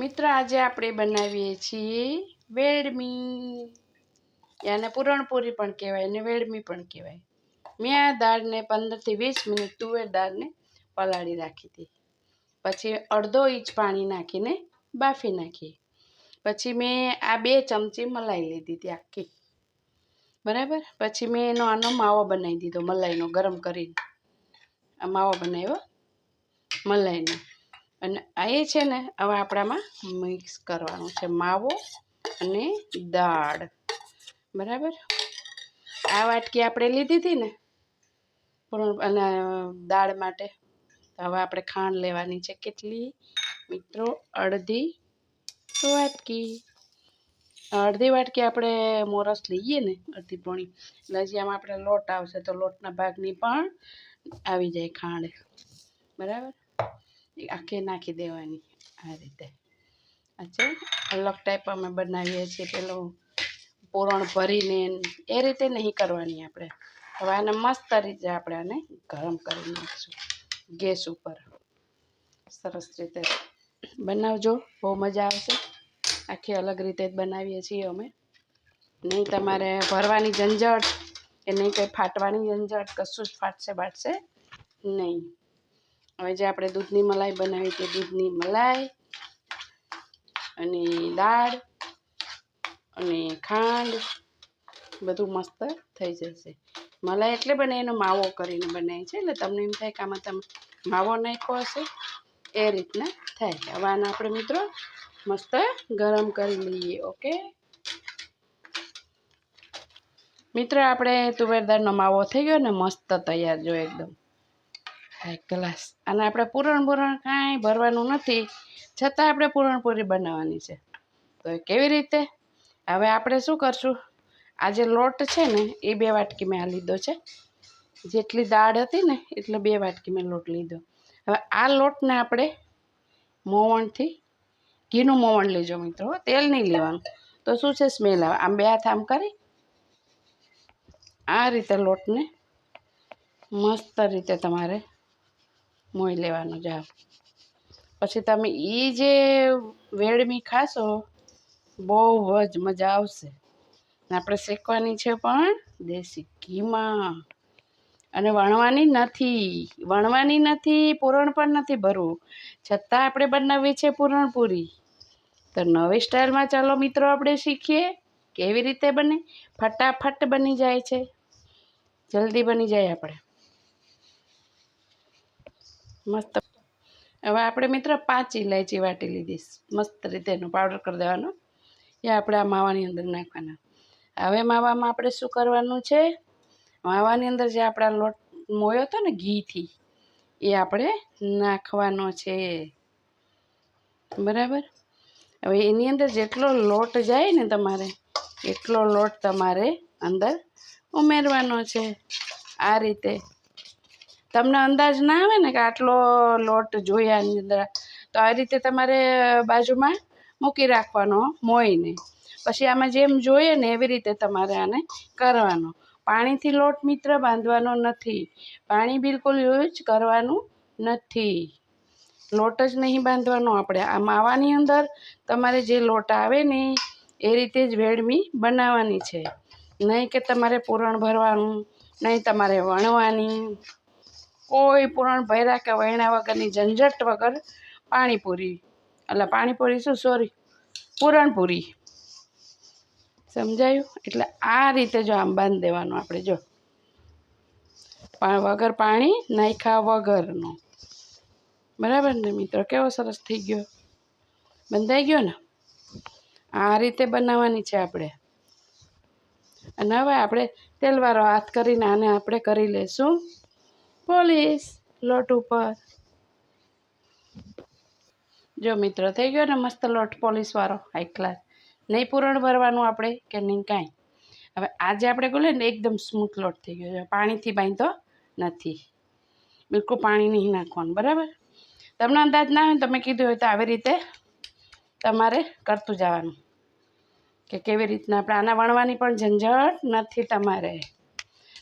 મિત્ર, આજે આપણે બનાવીએ છીએ વેડમી યાને પૂરણપૂરી પણ કહેવાય ને વેડમી પણ કહેવાય. મેં આ દાળને પંદરથી વીસ મિનિટ તુવેર દાળને પલાળી રાખી હતી. પછી અડધો ઇંચ પાણી નાખીને બાફી નાખી પછી મેં આ બે ચમચી મલાઈ લીધી હતી આખી. બરાબર? પછી મેં એનો આનો માવો બનાવી દીધો, મલાઈનો ગરમ કરીને. આ માવો બનાવ્યો, મલાઈનો. અને એ છે ને, હવે આપણામાં મિક્સ કરવાનું છે. માવો અને દાળ. બરાબર? આ વાટકી આપણે લીધી હતી ને પણ અને દાળ માટે. હવે આપણે ખાંડ લેવાની છે. કેટલી? મિત્રો, અડધી વાટકી. અડધી વાટકી આપણે મોરસ લઈએ ને, અડધી પોણી. એટલે હજી આમાં આપણે લોટ આવશે તો લોટના ભાગની પણ આવી જાય ખાંડ. બરાબર? આખી નાખી દેવાની આ રીતે. અચ્છા અલગ ટાઈપ અમે બનાવીએ છીએ, પેલું પૂરણ ભરીને એ રીતે નહીં કરવાની આપણે. હવે આને મસ્ત રીતે આપણે આને ગરમ કરી નાખીશું ગેસ ઉપર. સરસ રીતે બનાવજો, બહુ મજા આવશે. આખી અલગ રીતે જ બનાવીએ છીએ અમે. નહીં તમારે ભરવાની ઝંઝટ કે નહીં કંઈ ફાટવાની ઝંઝટ, કશું જ ફાટશે બાટશે નહીં. હવે જે આપણે દૂધની મલાઈ બનાવી તે દૂધની મલાઈ અને દાળ અને ખાંડ બધું મસ્ત થઈ જશે. મલાઈ એટલે બને એનો માવો કરીને બનાવી છે, એટલે તમને એમ થાય કે આમાં તમે માવો નાખ્યો હશે, એ રીતના થાય હવે આને આપણે મિત્રો મસ્ત ગરમ કરી લઈએ, ઓકે? મિત્રો, આપણે તુવેરદારનો માવો થઈ ગયો ને, મસ્ત તૈયાર જો એકદમ. એક ગ્લાસ અને આપણે પૂરણ પૂરણ કાંઈ ભરવાનું નથી, છતાં આપણે પૂરણપૂરી બનાવવાની છે. તો એ કેવી રીતે? હવે આપણે શું કરશું? આ જે લોટ છે ને, એ બે વાટકી મેં આ લીધો છે. જેટલી દાળ હતી ને, એટલે બે વાટકી મેં લોટ લીધો. હવે આ લોટને આપણે મોવણથી, ઘીનું મોવણ લેજો મિત્રો તેલ નહીં લેવાનું. તો શું છે? સ્મેલ આવે. આમ બે હાથ આમ કરી, આ રીતે લોટને મસ્ત રીતે તમારે મોઈ લેવાનું જાવ પછી તમે એ જે વેડમી ખાશો, બહુ જ મજા આવશે. આપણે શેકવાની છે પણ દેશી ઘીમાં. અને વણવાની નથી. વણવાની નથી, પૂરણ પણ નથી ભરવું. છતાં આપણે બનાવીએ છીએ પૂરણપૂરી. તો નવી સ્ટાઇલમાં ચાલો મિત્રો આપણે શીખીએ કેવી રીતે બને. ફટાફટ બની જાય છે. જલ્દી બની જાય આપણે. મસ્ત. હવે આપણે મિત્ર પાંચ ઇલાયચી વાટી લીધી. મસ્ત રીતે એનો પાવડર કરી દેવાનો. એ આપણે આ માવાની અંદર નાખવાના. હવે માવામાં આપણે શું કરવાનું છે? માવાની અંદર જે આપણા લોટ મોયો હતો ને ઘીથી, એ આપણે નાખવાનો છે. બરાબર? હવે એની અંદર જેટલો લોટ જાય ને તમારે, એટલો લોટ તમારે અંદર ઉમેરવાનો છે. આ રીતે તમને અંદાજ ના આવે ને કે આટલો લોટ જોઈએ આની અંદર? તો આ રીતે તમારે બાજુમાં મૂકી રાખવાનો, મોઈને. પછી આમાં જેમ જોઈએ ને એવી રીતે તમારે આને કરવાનો. પાણીથી લોટ મિત્ર બાંધવાનો નથી. પાણી બિલકુલ યુઝ કરવાનું નથી. લોટ જ નહીં બાંધવાનો આપણે. આ માવાની અંદર તમારે જે લોટ આવે ને એ રીતે જ વેડમી બનાવવાની છે. નહીં કે તમારે પૂરણ ભરવાનું, નહીં તમારે વણવાની. કોઈ પૂરણ ભર્યા કે વણ્યા વગરની ઝંઝટ વગર પાણીપુરી. એટલે પાણીપુરી શું? સોરી પૂરણપુરી. સમજાયું? એટલે આ રીતે જો આમ બાંધી દેવાનું આપણે, જો. વગર પાણી, નાખ્યા વગરનો. બરાબર ને મિત્રો? કેવો સરસ થઈ ગયો? બંધાઈ ગયો ને? આ રીતે બનાવવાની છે આપણે. અને હવે આપણે તેલવાળો હાથ કરીને આને આપણે કરી લઈશું પોલીસ, લોટ ઉપર. જો મિત્રો, થઈ ગયો ને મસ્ત લોટ પોલીસવાળો હાઈ ક્લાસ નહીં પૂરણ ભરવાનું આપણે કે નહીં કાંઈ? હવે આજે આપણે બોલે ને એકદમ સ્મૂથ લોટ થઈ ગયો છે. પાણીથી બાંધતો નથી. બિલકુલ પાણી નહીં નાખવાનું, બરાબર? તમને અંદાજ ના હોય તમે કીધું હોય તો આવી રીતે તમારે કરતું જવાનું. કે કેવી રીતના આપણે આના વણવાની પણ ઝંઝટ નથી તમારે.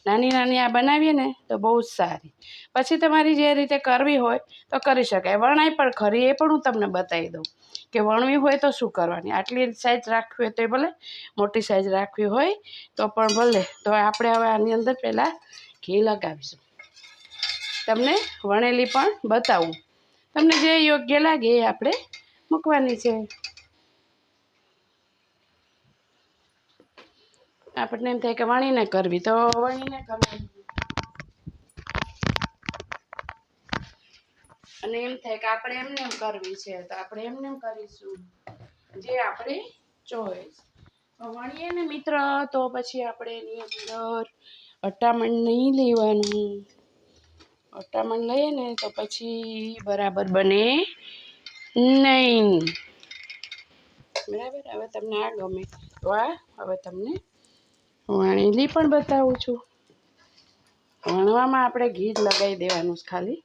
નાની નાની આ બનાવીએ ને, તો બહુ જ સારી. પછી તમારી જે રીતે કરવી હોય, તો કરી શકાય. વણાય પણ ખરી, એ પણ હું તમને બતાવી દઉં કે વણવી હોય તો શું કરવાની? આટલી સાઈઝ રાખવી હોય તો ભલે, મોટી સાઈઝ રાખવી હોય તો પણ ભલે. તો આપણે હવે આની અંદર પહેલાં ઘી લગાવીશું. તમને વણેલી પણ બતાવું. તમને જે યોગ્ય લાગે એ આપણે મૂકવાની છે. આપણને એમ થાય કે વણીને કરવી, તો વણીને કરવી. અને એમ થાય કે આપણે એમને એમ કરવી છે, તો આપણે એમને એમ કરીશું. જે આપણે ચોઈસ વણીએ ને મિત્ર, તો પછી આપણે એની અંદર અટામણ નહીં લેવાનું. અટામણ લઈએ ને, તો પછી બરાબર બને નહીં. બરાબર? હવે તમને આ ગમે. તો આ, હવે તમને વણેલી પણ બતાવું છું. વણવામાં આપણે ઘી જ લગાવી દેવાનું છે ખાલી.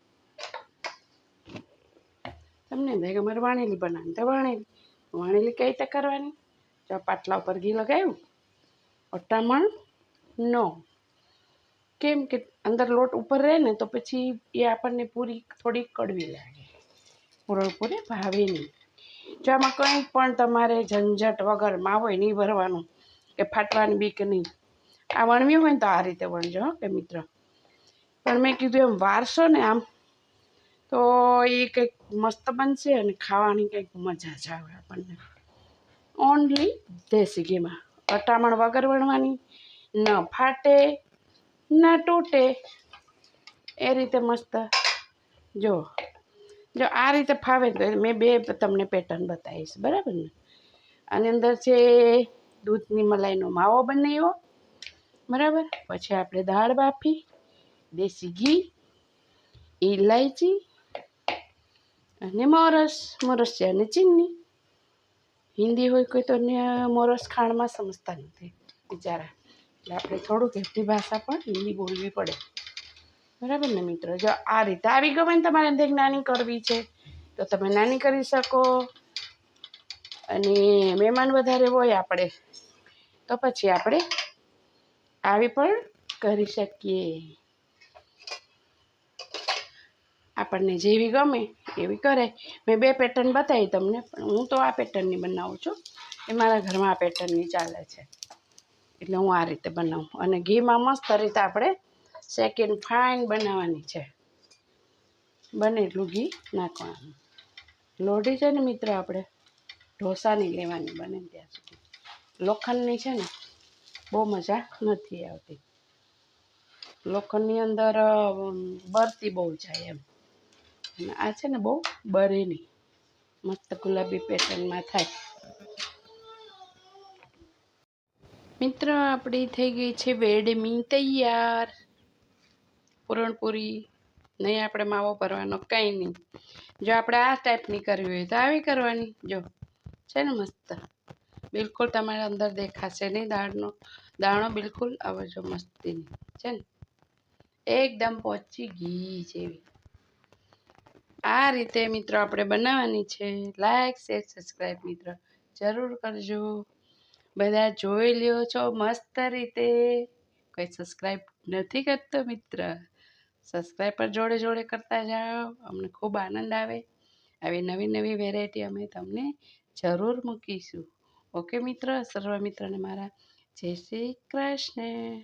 તમને થાય કે મારે વણેલી બનાવી તો વણેલી. વણેલી કઈ રીતે કરવાની? જો પાટલા ઉપર ઘી લગાવ્યું. અટામણ નો. કેમ કે અંદર લોટ ઉપર રહે ને તો પછી એ આપણને પૂરી થોડી કડવી લાગે. પૂરણપૂરી ભાવે નહીં. જો આમાં કંઈ પણ તમારે ઝંઝટ વગર માવો નહીં ભરવાનું. કે ફાટવાની બીક નહીં. આ વણવી હોય ને તો આ રીતે વણજો હો, કે મિત્ર. પણ મેં કીધું એમ વારશો ને આમ. તો એ કંઈક મસ્ત બનશે અને ખાવાની કંઈક મજા જ આવે આપણને. ઓનલી દેશી ઘીમાં. અટામણ વગર વણવાની, ન ફાટે, ના તૂટે. એ રીતે મસ્ત. જો જો આ રીતે ફાવે તો મેં બે તમને પેટર્ન બતાવીશ, બરાબર ને? આની અંદર છે દૂધની મલાઈનો માવો બનાવ્યો. બરાબર? પછી આપણે દાળ બાફી, દેશી ઘી ઇલાયચી અને મોરસ. મોરસ છે અને ચીની. હિન્દી હોય કોઈ તો મોરસ ખાણમાં સમજતા નથી બિચારા. એટલે આપણે થોડુંક એટલી ભાષા પણ હિન્દી બોલવી પડે. બરાબર ને મિત્રો? જો આ રીતે આવી ગમે ને તમારે અંદર નાની કરવી છે. તો તમે નાની કરી શકો. અને મહેમાન વધારે હોય આપણે. તો પછી આપણે આવી પણ કરી શકીએ. આપણને જેવી ગમે એવી કરાય મેં બે પેટર્ન બતાવી તમને, પણ હું તો આ પેટર્નની બનાવું છું. એ મારા ઘરમાં આ પેટર્નની ચાલે છે. એટલે હું આ રીતે બનાવું. અને ઘીમાં મસ્ત રીતે આપણે સેકન્ડ ફાઇન બનાવવાની છે. બને એટલું ઘી નાખવાનું. લોઢી છે ને મિત્ર આપણે, ઢોસાની લેવાની બને ત્યાં સુધી. લોખંડની છે ને, બહુ મજા નથી આવતી. લોખંડની અંદર બરતી બહુ જાય એમ. અને આ છે ને બહુ બરેની, મસ્ત ગુલાબી પેટર્નમાં થાય. મિત્ર આપણી થઈ ગઈ છે વેડમી તૈયાર. પૂરણપૂરી, નહીં આપણે માવો ભરવાનો કંઈ નહીં. જો આપણે આ ટાઈપની કરવી હોય તો આવી કરવાની. જો, છે ને મસ્ત. બિલકુલ તમારે અંદર દેખાશે નહીં. દાળનો દાણો બિલકુલ આવે જો મસ્તીની છે ને? એકદમ પહોંચી ઘી જેવી. આ રીતે મિત્રો આપણે બનાવવાની છે. લાઈક શેર સબસ્ક્રાઈબ મિત્રો. જરૂર કરજો. બધા જોઈ લ્યો છો મસ્ત રીતે. કોઈ સબસ્ક્રાઈબ નથી કરતો મિત્ર. સબસ્ક્રાઈબ પર જોડે જોડે કરતા જાઓ. અમને ખૂબ આનંદ આવે. આવી નવી નવી વેરાયટી અમે તમને જરૂર મૂકીશું. ઓકે મિત્ર સર્વ મિત્રને મારા જય શ્રી કૃષ્ણ.